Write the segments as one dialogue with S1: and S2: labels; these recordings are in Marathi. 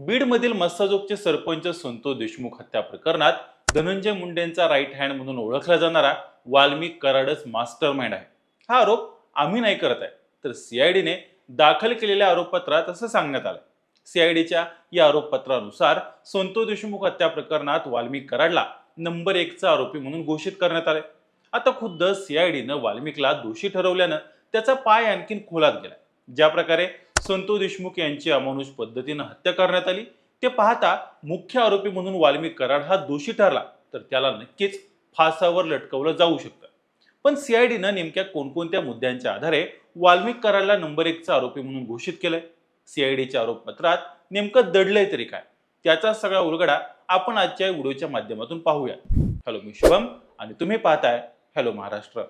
S1: बीडमधील मस्साजोगचे सरपंच संतोष देशमुख हत्या प्रकरणात धनंजय मुंडेंचा राईट हँड म्हणून ओळखला जाणारा वाल्मिक कराडच मास्टर माइंड आहे. हा आरोप आम्ही नाही करत आहे. तर सीआयडीने दाखल केलेल्या आरोपपत्रात असं सांगण्यात आलं सीआयडीच्या या आरोपपत्रानुसार संतोष देशमुख हत्या प्रकरणात वाल्मिक कराडला नंबर एकचा आरोपी म्हणून घोषित करण्यात आले आता खुद्द सीआयडीनं वाल्मिकला दोषी ठरवल्यानं त्याचा पाय आणखीन खोलात गेला ज्या प्रकारे संतोष देशमुख यांची अमानुष पद्धतीनं हत्या करण्यात आली. ते पाहता मुख्य आरोपी म्हणून वाल्मिक कराड हा दोषी ठरला. तर त्याला नक्कीच फासावर लटकवलं जाऊ शकतं. पण सीआयडीनं नेमक्या कोणकोणत्या मुद्द्यांच्या आधारे वाल्मिक कराडला नंबर एकचा आरोपी म्हणून घोषित केलंय? सीआयडीच्या आरोपपत्रात नेमकं दडलंय तरी काय? त्याचा सगळा उलगडा आपण आजच्या व्हिडिओच्या माध्यमातून पाहूया. हॅलो मी शुभम आणि तुम्ही पाहताय हॅलो महाराष्ट्र.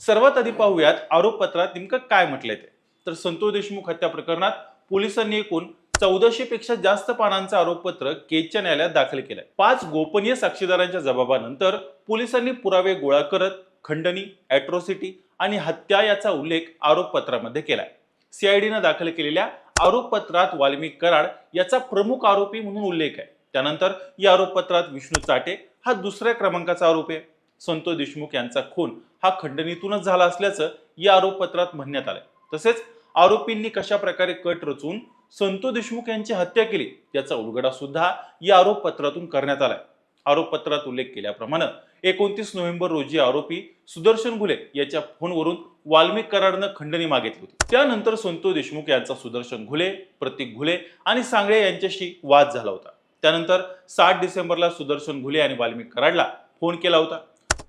S1: सर्वात आधी पाहूयात आरोपपत्रात नेमकं काय म्हटलंय ते? तर संतोष देशमुख हत्या प्रकरणात पोलिसांनी एकूण चौदाशे पेक्षा जास्त पानांचं आरोपपत्र केजच्या न्यायालयात दाखल केलंय. पाच गोपनीय साक्षीदारांच्या जबाबानंतर पोलिसांनी पुरावे गोळा करत खंडणी अॅट्रॉसिटी आणि हत्या याचा उल्लेख आरोपपत्रामध्ये केलाय. सीआयडीनं दाखल केलेल्या आरोपपत्रात वाल्मिक कराड याचा प्रमुख आरोपी म्हणून उल्लेख आहे. त्यानंतर या आरोपपत्रात विष्णू चाटे हा दुसऱ्या क्रमांकाचा आरोप आहे. संतोष देशमुख यांचा खून हा खंडणीतूनच झाला असल्याचं या आरोपपत्रात म्हणण्यात आलंय. तसेच आरोपींनी कशा प्रकारे कट रचून संतो देशमुख यांची हत्या केली याचा उलगडा सुद्धा या आरोपपत्रातून करण्यात आलाय. आरोपपत्रात उल्लेख केल्याप्रमाणे एकोणतीस नोव्हेंबर रोजी आरोपी सुदर्शन घुले याच्या फोनवरून वाल्मिक कराडनं खंडणी मागितली होती. त्यानंतर संतो देशमुख यांचा सुदर्शन घुले प्रतीक घुले आणि सांगळे यांच्याशी वाद झाला होता. त्यानंतर सात डिसेंबरला सुदर्शन घुले आणि वाल्मिक कराडला फोन केला होता.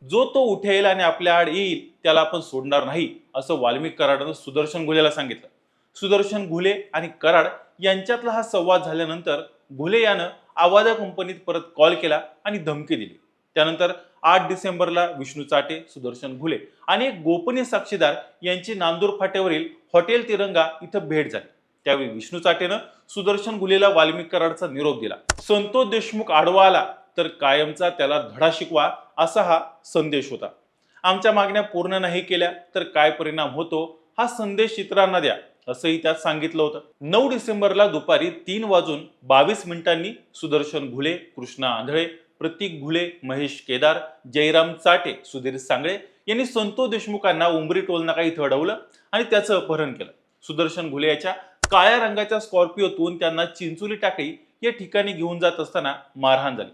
S1: जो तो उठेल आणि आपल्या आड येईल त्याला आपण सोडणार नाही असं वाल्मिक कराडनं सुदर्शन घुलेला सांगितलं. सुदर्शन घुले आणि कराड यांच्यातला हा संवाद झाल्यानंतर घुले यानं आवाजा कंपनीत परत कॉल केला आणि धमकी दिली. त्यानंतर आठ डिसेंबरला विष्णू चाटे सुदर्शन घुले आणि एक गोपनीय साक्षीदार यांची नांदूर फाट्यावरील हॉटेल तिरंगा इथं भेट झाली. त्यावेळी विष्णू चाटेनं सुदर्शन घुलेला वाल्मिक कराडचा निरोप दिला. संतोष देशमुख आडवा आला तर कायमचा त्याला धडा शिकवा असा हा संदेश होता. आमच्या मागण्या पूर्ण नाही केल्या तर काय परिणाम होतो हा संदेश इतरांना द्या असंही त्यात सांगितलं होतं. नऊ डिसेंबरला दुपारी तीन वाजून बावीस मिनिटांनी सुदर्शन घुले कृष्णा आंधळे प्रतीक घुले महेश केदार जयराम चाटे सुधीर सांगळे यांनी संतो देशमुखांना उंबरी टोलनाका इथं अडवलं आणि त्याचं अपहरण केलं. सुदर्शन घुले याच्या काळ्या रंगाच्या स्कॉर्पिओतून त्यांना चिंचोली टाकळी या ठिकाणी घेऊन जात असताना मारहाण झाली.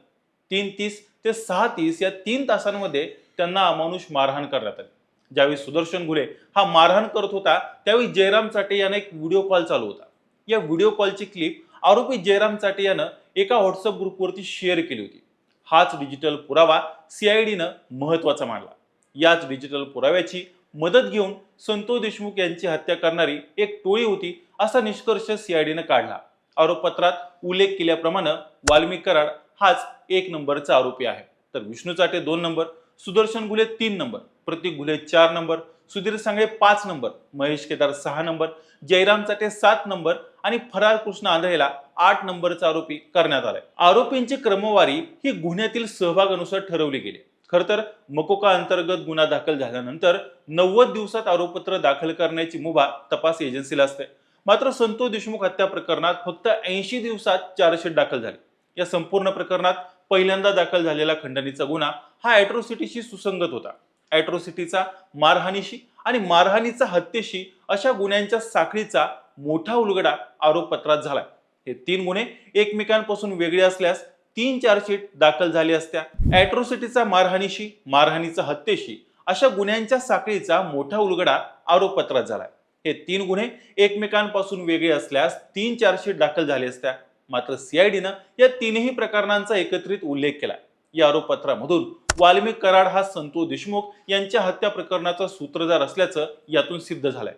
S1: तीन तीस ते सहा तीस या तीन तासांमध्ये त्यांना अमानुष मारहाण करण्यात आली. ज्यावेळी सुदर्शन घुले हा मारहाण करत होता त्यावेळी जयराम चाटे यानं एक व्हिडिओ कॉल चालू होता. या व्हिडिओ कॉलची क्लिप आरोपी जयराम चाटे यानं एका व्हॉट्सअप ग्रुपवरती शेअर केली होती. हाच डिजिटल पुरावा सीआयडीनं महत्त्वाचा मानला. याच डिजिटल पुराव्याची मदत घेऊन संतोष देशमुख यांची हत्या करणारी एक टोळी होती असा निष्कर्ष सीआयडीनं काढला. आरोपपत्रात उल्लेख केल्याप्रमाणे वाल्मिक कराड हाच एक नंबरचा आरोपी आहे. तर विष्णू चाटे दोन नंबर सुदर्शन घुले तीन नंबर प्रतीक घुले चार नंबर सुधीर सांगळे पाच नंबर महेश केदार सहा नंबर जयराम चाटे सात नंबर आणि फरार कृष्ण आंधळेला आठ नंबरचा आरोपी करण्यात आलाय. आरोपींची क्रमवारी ही गुन्ह्यातील सहभागानुसार ठरवली गेली. खर तर मकोका अंतर्गत गुन्हा दाखल झाल्यानंतर नव्वद दिवसात आरोपपत्र दाखल करण्याची मुभा तपास एजन्सीला असते. मात्र संतोष देशमुख हत्या प्रकरणात फक्त ऐंशी दिवसात चार्जशीट दाखल झाली. या संपूर्ण प्रकरणात पहिल्यांदा दाखल झालेला खंडणीचा गुन्हा हा अॅट्रोसिटीशी सुसंगत होता. ॲट्रोसिटीचा मारहाणीशी आणि मारहाणीचा हत्येशी अशा गुन्ह्यांच्या साखळीचा मोठा उलगडा आरोपपत्रात झालाय. हे तीन गुन्हे एकमेकांपासून वेगळे असल्यास तीन चार्जशीट दाखल झाली असत्या. ॲट्रोसिटीचा मारहाणीशी मारहाणीचा हत्येशी अशा गुन्ह्यांच्या साखळीचा मोठा उलगडा आरोपपत्रात झालाय. हे तीन गुन्हे एकमेकांपासून वेगळे असल्यास तीन चार्जशीट दाखल झाली असत्या. मात्र सीआयडीनं या तीनही प्रकरणांचा एकत्रित उल्लेख केला. या आरोपपत्रामधून वाल्मिक कराड हा संतोष देशमुख यांच्या हत्या प्रकरणाचा सूत्रधार असल्याचं यातून सिद्ध झालंय.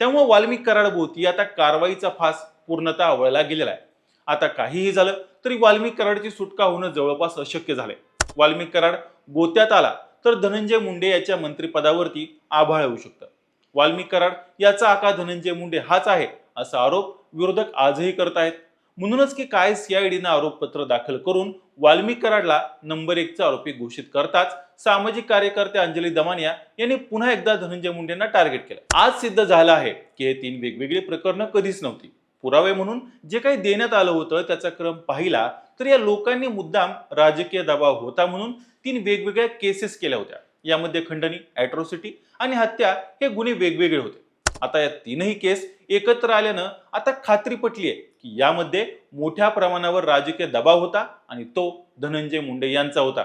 S1: त्यामुळे वाल्मिक कराडभोवती आता कारवाईचा फास पूर्णतः आवळला गेलेला आहे. आता काहीही झालं तरी वाल्मिक कराडची सुटका होणं जवळपास अशक्य झालंय. वाल्मिक कराड गोत्यात आला तर धनंजय मुंडे याच्या मंत्रिपदावरती आभाळ येऊ शकतं. वाल्मिक कराड याचा आका धनंजय मुंडे हाच आहे असा आरोप विरोधक आजही करत आहेत. म्हणूनच की काय सीआयडीनं आरोपपत्र दाखल करून वाल्मिक कराडला नंबर एकचा आरोपी घोषित करताच सामाजिक कार्यकर्ते अंजली दमानिया यांनी पुन्हा एकदा धनंजय मुंडेंना टार्गेट केलं. आज सिद्ध झालं आहे की हे तीन वेगवेगळी प्रकरणं कधीच नव्हती. पुरावे म्हणून जे काही देण्यात आलं होतं त्याचा क्रम पाहिला तर या लोकांनी मुद्दाम राजकीय दबाव होता म्हणून तीन वेगवेगळ्या केसेस केल्या होत्या. यामध्ये खंडणी ॲट्रॉसिटी आणि हत्या हे गुन्हे वेगवेगळे होते. आता या तीनही केस एकत्र आल्यानं आता खात्री पटली आहे की यामध्ये मोठ्या प्रमाणावर राजकीय दबाव होता आणि तो धनंजय मुंडे यांचा होता.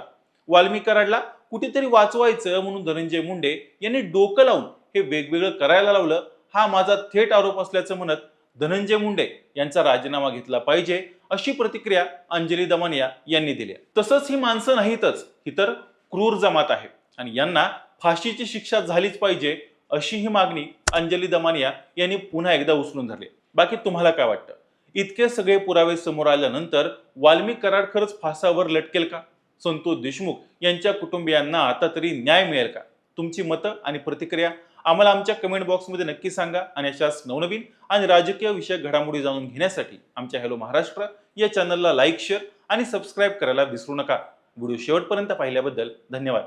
S1: वाल्मिक कराडला कुठेतरी वाचवायचं म्हणून धनंजय मुंडे यांनी डोकं लावून हे वेगवेगळं करायला लावलं. हा माझा थेट आरोप असल्याचं म्हणत धनंजय मुंडे यांचा राजीनामा घेतला पाहिजे अशी प्रतिक्रिया अंजली दमानिया यांनी दिली आहे. तसंच ही माणसं नाहीतच ही तर क्रूर जमात आहे. आणि यांना फाशीची शिक्षा झालीच पाहिजे अशी ही मागणी अंजली दमानिया यांनी पुन्हा एकदा उचलून धरली. बाकी तुम्हाला काय वाटतं? इतके सगळे पुरावे समोर आल्यानंतर वाल्मिक कराड खरंच फासावर लटकेल का? संतोष देशमुख यांच्या कुटुंबियांना आता तरी न्याय मिळेल का? तुमची मतं आणि प्रतिक्रिया आम्हाला आमच्या कमेंट बॉक्समध्ये नक्की सांगा आणि अशाच नवनवीन आणि राजकीय विषयक घडामोडी जाणून घेण्यासाठी आमच्या हॅलो महाराष्ट्र या चॅनलला लाईक शेअर आणि सबस्क्राईब करायला विसरू नका. व्हिडिओ शेवटपर्यंत पाहिल्याबद्दल धन्यवाद.